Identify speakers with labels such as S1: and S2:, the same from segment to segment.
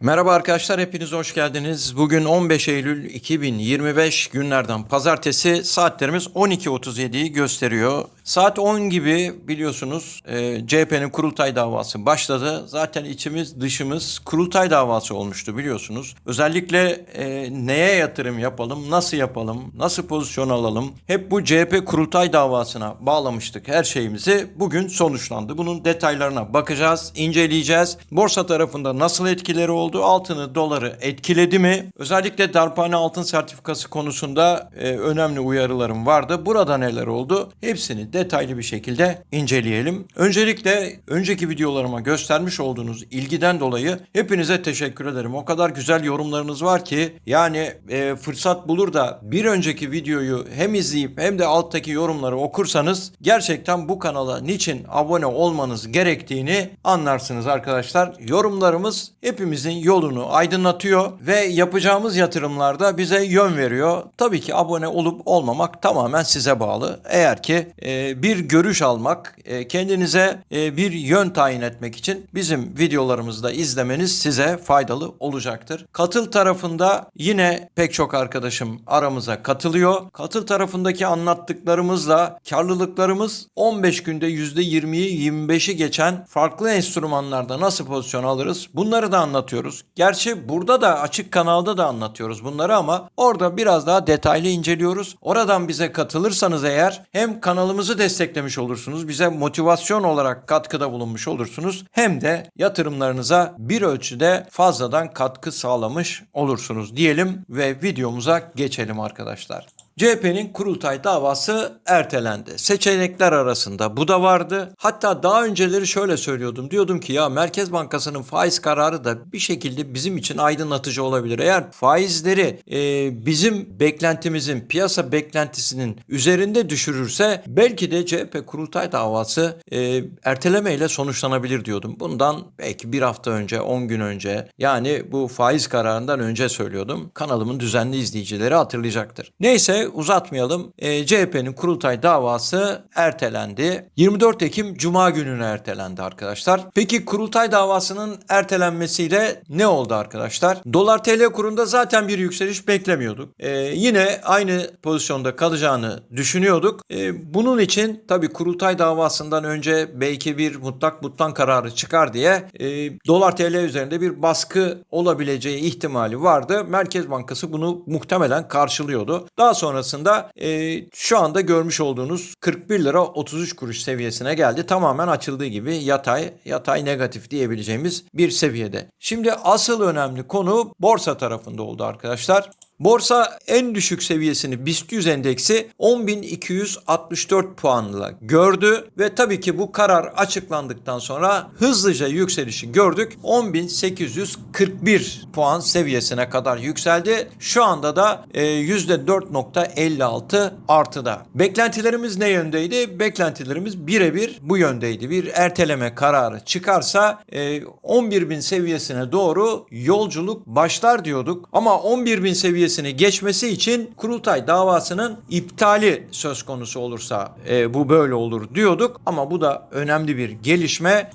S1: Merhaba arkadaşlar hepiniz hoş geldiniz. Bugün 15 Eylül 2025 günlerden pazartesi saatlerimiz 12.37'yi gösteriyor. Saat 10 gibi biliyorsunuz e, CHP'nin kurultay davası başladı. Zaten içimiz dışımız kurultay davası olmuştu biliyorsunuz. Özellikle e, neye yatırım yapalım, nasıl yapalım, nasıl pozisyon alalım hep bu CHP kurultay davasına bağlamıştık her şeyimizi. Bugün sonuçlandı. Bunun detaylarına bakacağız, inceleyeceğiz. Borsa tarafında nasıl etkileri oldu, altını, doları etkiledi mi? Özellikle darphane altın sertifikası konusunda e, önemli uyarılarım vardı. Burada neler oldu? Hepsini detaylı bir şekilde inceleyelim. Öncelikle önceki videolarıma göstermiş olduğunuz ilgiden dolayı hepinize teşekkür ederim. O kadar güzel yorumlarınız var ki yani e, fırsat bulur da bir önceki videoyu hem izleyip hem de alttaki yorumları okursanız gerçekten bu kanala niçin abone olmanız gerektiğini anlarsınız arkadaşlar. Yorumlarımız hepimizin yolunu aydınlatıyor ve yapacağımız yatırımlarda bize yön veriyor. Tabii ki abone olup olmamak tamamen size bağlı. Eğer ki e, bir görüş almak, e, kendinize e, bir yön tayin etmek için bizim videolarımızı da izlemeniz size faydalı olacaktır. Katıl tarafında yine pek çok arkadaşım aramıza katılıyor. Katıl tarafındaki anlattıklarımızla karlılıklarımız 15 günde %20'yi 25'i geçen farklı enstrümanlarda nasıl pozisyon alırız? Bunları da anlatıyoruz. Gerçi burada da açık kanalda da anlatıyoruz bunları ama orada biraz daha detaylı inceliyoruz. Oradan bize katılırsanız eğer hem kanalımızı desteklemiş olursunuz, bize motivasyon olarak katkıda bulunmuş olursunuz hem de yatırımlarınıza bir ölçüde fazladan katkı sağlamış olursunuz diyelim ve videomuza geçelim arkadaşlar. CHP'nin kurultay davası ertelendi. Seçenekler arasında bu da vardı. Hatta daha önceleri şöyle söylüyordum. Diyordum ki ya Merkez Bankası'nın faiz kararı da bir şekilde bizim için aydınlatıcı olabilir. Eğer faizleri e, bizim beklentimizin, piyasa beklentisinin üzerinde düşürürse belki de CHP kurultay davası e, ertelemeyle sonuçlanabilir diyordum. Bundan belki bir hafta önce, 10 gün önce yani bu faiz kararından önce söylüyordum. Kanalımın düzenli izleyicileri hatırlayacaktır. Neyse uzatmayalım. E, CHP'nin kurultay davası ertelendi. 24 Ekim Cuma gününe ertelendi arkadaşlar. Peki kurultay davasının ertelenmesiyle ne oldu arkadaşlar? Dolar TL kurunda zaten bir yükseliş beklemiyorduk. E, yine aynı pozisyonda kalacağını düşünüyorduk. E, bunun için tabii kurultay davasından önce belki bir mutlak butlan kararı çıkar diye e, dolar TL üzerinde bir baskı olabileceği ihtimali vardı. Merkez Bankası bunu muhtemelen karşılıyordu. Daha sonrasında e, şu anda görmüş olduğunuz 41 lira 33 kuruş seviyesine geldi. Tamamen açıldığı gibi yatay, yatay negatif diyebileceğimiz bir seviyede. Şimdi asıl önemli konu borsa tarafında oldu arkadaşlar. Borsa en düşük seviyesini BIST 100 endeksi 10.264 puanla gördü ve tabii ki bu karar açıklandıktan sonra hızlıca yükselişi gördük. 10.841 puan seviyesine kadar yükseldi. Şu anda da e, %4.56 artıda. Beklentilerimiz ne yöndeydi? Beklentilerimiz birebir bu yöndeydi. Bir erteleme kararı çıkarsa e, 11.000 seviyesine doğru yolculuk başlar diyorduk. Ama 11.000 seviyesini geçmesi için kurultay davasının iptali söz konusu olursa e, bu böyle olur diyorduk. Ama bu da önemli bir gelişme.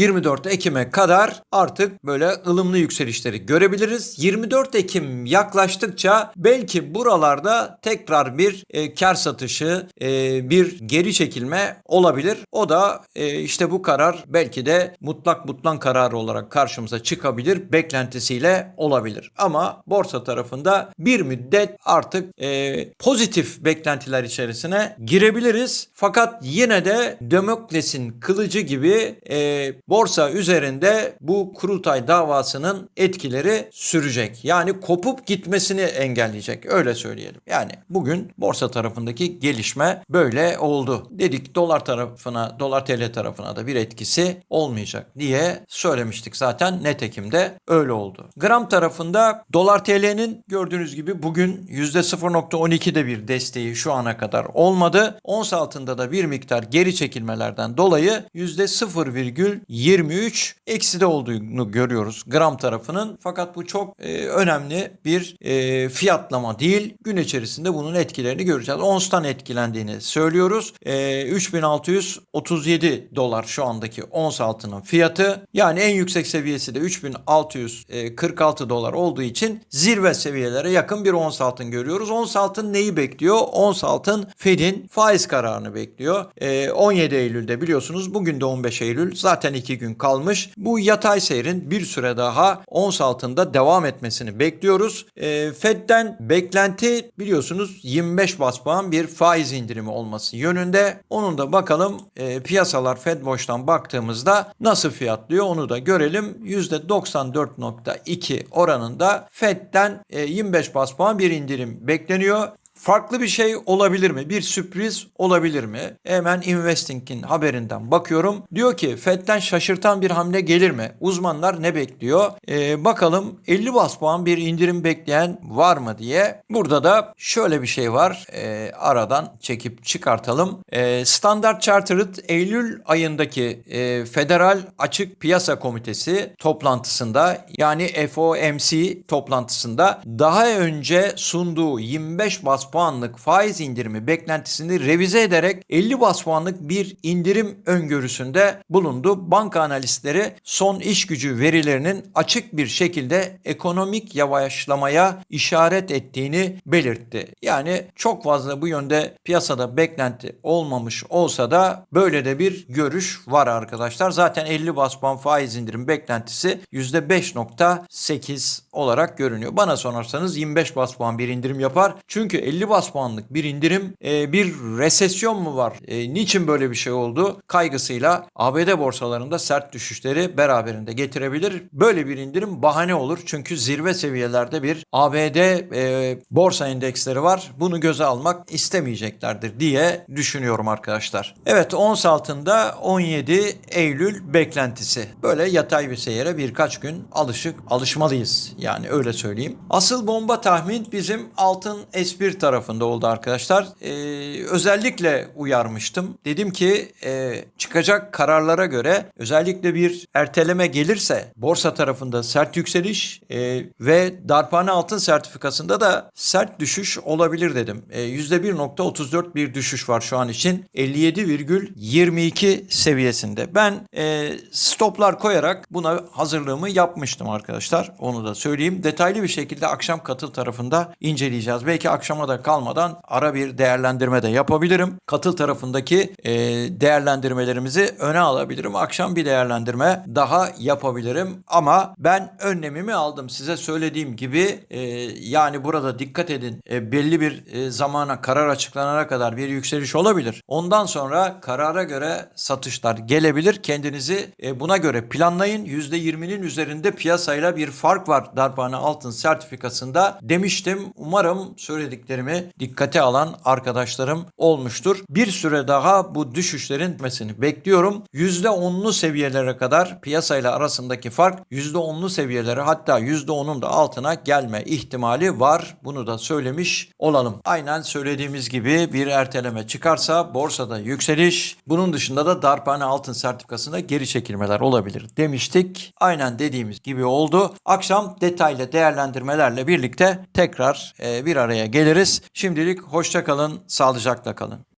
S1: 24 Ekim'e kadar artık böyle ılımlı yükselişleri görebiliriz. 24 Ekim yaklaştıkça belki buralarda tekrar bir e, kar satışı, e, bir geri çekilme olabilir. O da e, işte bu karar belki de mutlak butlan kararı olarak karşımıza çıkabilir. Beklentisiyle olabilir. Ama borsa tarafında bir müddet artık e, pozitif beklentiler içerisine girebiliriz. Fakat yine de Demokles'in kılıcı gibi e, borsa üzerinde bu kurultay davasının etkileri sürecek. Yani kopup gitmesini engelleyecek. Öyle söyleyelim. Yani bugün borsa tarafındaki gelişme böyle oldu. Dedik dolar tarafına, dolar TL tarafına da bir etkisi olmayacak diye söylemiştik zaten. Netekim de öyle oldu. Gram tarafında dolar TL'nin gördüğünüz gibi bugün %0.12'de bir desteği şu ana kadar olmadı. Ons altında da bir miktar geri çekilmelerden dolayı %0,7 23 ekside olduğunu görüyoruz gram tarafının. Fakat bu çok e, önemli bir e, fiyatlama değil. Gün içerisinde bunun etkilerini göreceğiz. Ons'tan etkilendiğini söylüyoruz. E, 3637 dolar şu andaki ons altının fiyatı. Yani en yüksek seviyesi de 3646 dolar olduğu için zirve seviyelere yakın bir ons altın görüyoruz. Ons altın neyi bekliyor? Ons altın Fed'in faiz kararını bekliyor. E, 17 Eylül'de biliyorsunuz bugün de 15 Eylül zaten 2 gün kalmış. Bu yatay seyrin bir süre daha ons altında devam etmesini bekliyoruz. E, Fed'den beklenti biliyorsunuz 25 bas puan bir faiz indirimi olması yönünde. Onun da bakalım e, piyasalar Fed Watch'tan baktığımızda nasıl fiyatlıyor onu da görelim. %94.2 oranında Fed'den e, 25 bas puan bir indirim bekleniyor. Farklı bir şey olabilir mi? Bir sürpriz olabilir mi? Hemen Investing'in haberinden bakıyorum. Diyor ki Fed'den şaşırtan bir hamle gelir mi? Uzmanlar ne bekliyor? Ee, bakalım 50 bas puan bir indirim bekleyen var mı diye. Burada da şöyle bir şey var. Ee, aradan çekip çıkartalım. Ee, Standard Chartered Eylül ayındaki e, Federal Açık Piyasa Komitesi toplantısında yani FOMC toplantısında daha önce sunduğu 25 bas puanlık faiz indirimi beklentisini revize ederek 50 bas puanlık bir indirim öngörüsünde bulundu. Banka analistleri son iş gücü verilerinin açık bir şekilde ekonomik yavaşlamaya işaret ettiğini belirtti. Yani çok fazla bu yönde piyasada beklenti olmamış olsa da böyle de bir görüş var arkadaşlar. Zaten 50 bas puan faiz indirim beklentisi %5.8 olarak görünüyor. Bana sorarsanız 25 bas puan bir indirim yapar. Çünkü 50 bas puanlık bir indirim e, bir resesyon mu var? E, niçin böyle bir şey oldu? Kaygısıyla ABD borsalarında sert düşüşleri beraberinde getirebilir. Böyle bir indirim bahane olur. Çünkü zirve seviyelerde bir ABD e, borsa endeksleri var. Bunu göze almak istemeyeceklerdir diye düşünüyorum arkadaşlar. Evet ons altında 17 Eylül beklentisi. Böyle yatay bir seyre birkaç gün alışık alışmalıyız. Yani öyle söyleyeyim. Asıl bomba tahmin bizim altın S1 tarafında oldu arkadaşlar. Ee, özellikle uyarmıştım. Dedim ki e, çıkacak kararlara göre özellikle bir erteleme gelirse borsa tarafında sert yükseliş e, ve darphane altın sertifikasında da sert düşüş olabilir dedim. E, %1.34 bir düşüş var şu an için. 57,22 seviyesinde. Ben e, stoplar koyarak buna hazırlığımı yapmıştım arkadaşlar. Onu da söyleyeyim. Detaylı bir şekilde akşam katıl tarafında inceleyeceğiz. Belki akşama da kalmadan ara bir değerlendirme de yapabilirim. Katıl tarafındaki e, değerlendirmelerimizi öne alabilirim. Akşam bir değerlendirme daha yapabilirim. Ama ben önlemimi aldım. Size söylediğim gibi e, yani burada dikkat edin. E, belli bir e, zamana karar açıklanana kadar bir yükseliş olabilir. Ondan sonra karara göre satışlar gelebilir. Kendinizi e, buna göre planlayın. %20'nin üzerinde piyasayla bir fark var darphane altın sertifikasında demiştim. Umarım söylediklerimi dikkate alan arkadaşlarım olmuştur. Bir süre daha bu düşüşlerin bitmesini bekliyorum. %10'lu seviyelere kadar piyasayla arasındaki fark %10'lu seviyelere hatta %10'un da altına gelme ihtimali var. Bunu da söylemiş olalım. Aynen söylediğimiz gibi bir erteleme çıkarsa borsada yükseliş, bunun dışında da darphane altın sertifikasında geri çekilmeler olabilir demiştik. Aynen dediğimiz gibi oldu. Akşam detaylı değerlendirmelerle birlikte tekrar e, bir araya geliriz. Şimdilik hoşça kalın, sağlıcakla kalın.